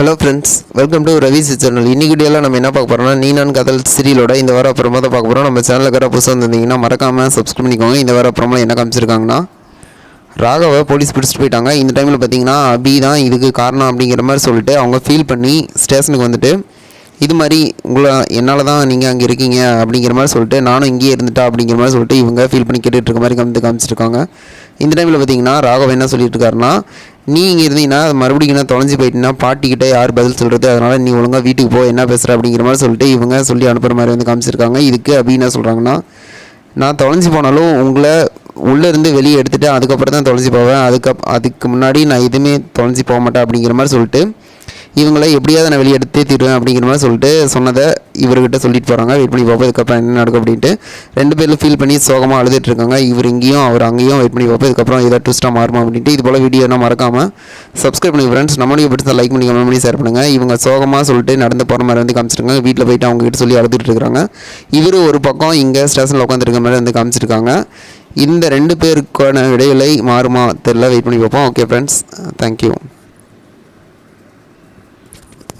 Hello friends welcome to Ravi channel இன்னைக்கு வீடியோவில் நம்ம என்ன பார்க்க போகிறோம்னா நீ நான் கதல் சீரியலோட இந்த வாரம் அப்புறமா தான் பார்க்க போகிறோம் நம்ம சேனலுக்கு வர புதுசாக வந்திருந்தீங்கன்னா மறக்காமல் சப்ஸ்கிரைப் பண்ணிக்கோங்க. இந்த வாரம் அப்புறமா என்ன காமிச்சிருக்காங்கன்னா ராகவை போலீஸ் பிடிச்சிட்டு போயிட்டாங்க. இந்த டைமில் பார்த்தீங்கன்னா அபி தான் இதுக்கு காரணம் அப்படிங்கிற மாதிரி சொல்லிட்டு அவங்க ஃபீல் பண்ணி ஸ்டேஷனுக்கு வந்துட்டு இது மாதிரி உங்களை என்னால் தான் நீங்கள் அங்கே இருக்கீங்க அப்படிங்கிற மாதிரி சொல்லிட்டு நானும் இங்கேயே இருந்துட்டா அப்படிங்கிற மாதிரி சொல்லிட்டு இவங்க ஃபீல் பண்ணி கேட்டுட்டு இருக்க மாதிரி காமித்து காமிச்சிருக்காங்க. இந்த டைமில் பார்த்தீங்கன்னா ராகவன் என்ன சொல்லிட்டு இருக்காருன்னா நீ இங்கே இருந்தீங்கன்னா மறுபடியும் நான் தொலைஞ்சு போயிட்டுனா பாட்டிக்கிட்ட யார் பதில் சொல்கிறது அதனால் நீ ஒழுங்காக வீட்டுக்கு போ என்ன பேசுகிற அப்படிங்கிற மாதிரி சொல்லிட்டு இவங்க சொல்லி அனுப்புகிற மாதிரி வந்து காமிச்சிருக்காங்க. இதுக்கு அப்படி என்ன சொல்கிறாங்கன்னா நான் தொலைஞ்சு போனாலும் உங்களை உள்ளேருந்து வெளியே எடுத்துகிட்டு அதுக்கப்புறம் தான் தொலைஞ்சு போவேன். அதுக்கு அதுக்கு முன்னாடி நான் எதுவுமே தொலைஞ்சு போக மாட்டேன். அப்படிங்கிற மாதிரி சொல்லிட்டு இவங்கள எப்படியாவது நான் வெளியெடுத்தே தீருவேன் அப்படிங்கிற மாதிரி சொல்லிட்டு சொன்னதை இவர்கிட்ட சொல்லிட்டு போகிறாங்க வெயிட் பண்ணி பார்ப்போம் இதுக்கப்புறம் என்ன நடக்கும் அப்படின்ட்டு. ரெண்டு பேரும் ஃபீல் பண்ணி சோகமாக அழுதுட்டு இருக்காங்க. இவர் இங்கேயும் அவர் அங்கேயும் வெயிட் பண்ணி பார்ப்போம். இதுக்கப்புறம் ஏதாவது ட்விஸ்ட்டாக மாறுமா அப்படின்ட்டு இது போல் வீடியோ என்ன மறக்காமல் சப்ஸ்கிரைப் பண்ணி ஃப்ரெண்ட்ஸ் நம்மளுடைய பிடிச்சா லைக் பண்ணி கமெண்ட் பண்ணி ஷேர் பண்ணுங்கள் இவங்க சோகமாக சொல்லிட்டு நடந்து போகிற மாதிரி வந்து காமிச்சிருக்காங்க. வீட்டில் போயிட்டு அவங்ககிட்ட சொல்லி அழுதுட்டு இருக்காங்க. இவர் ஒரு பக்கம் இங்கே ஸ்டேஷனில் உட்காந்துருக்க மாதிரி வந்து காமிச்சிருக்காங்க. இந்த ரெண்டு பேருக்கான இடைவெளி மாறுமா தெரில வெயிட் பண்ணி பார்ப்போம். Okay friends thank you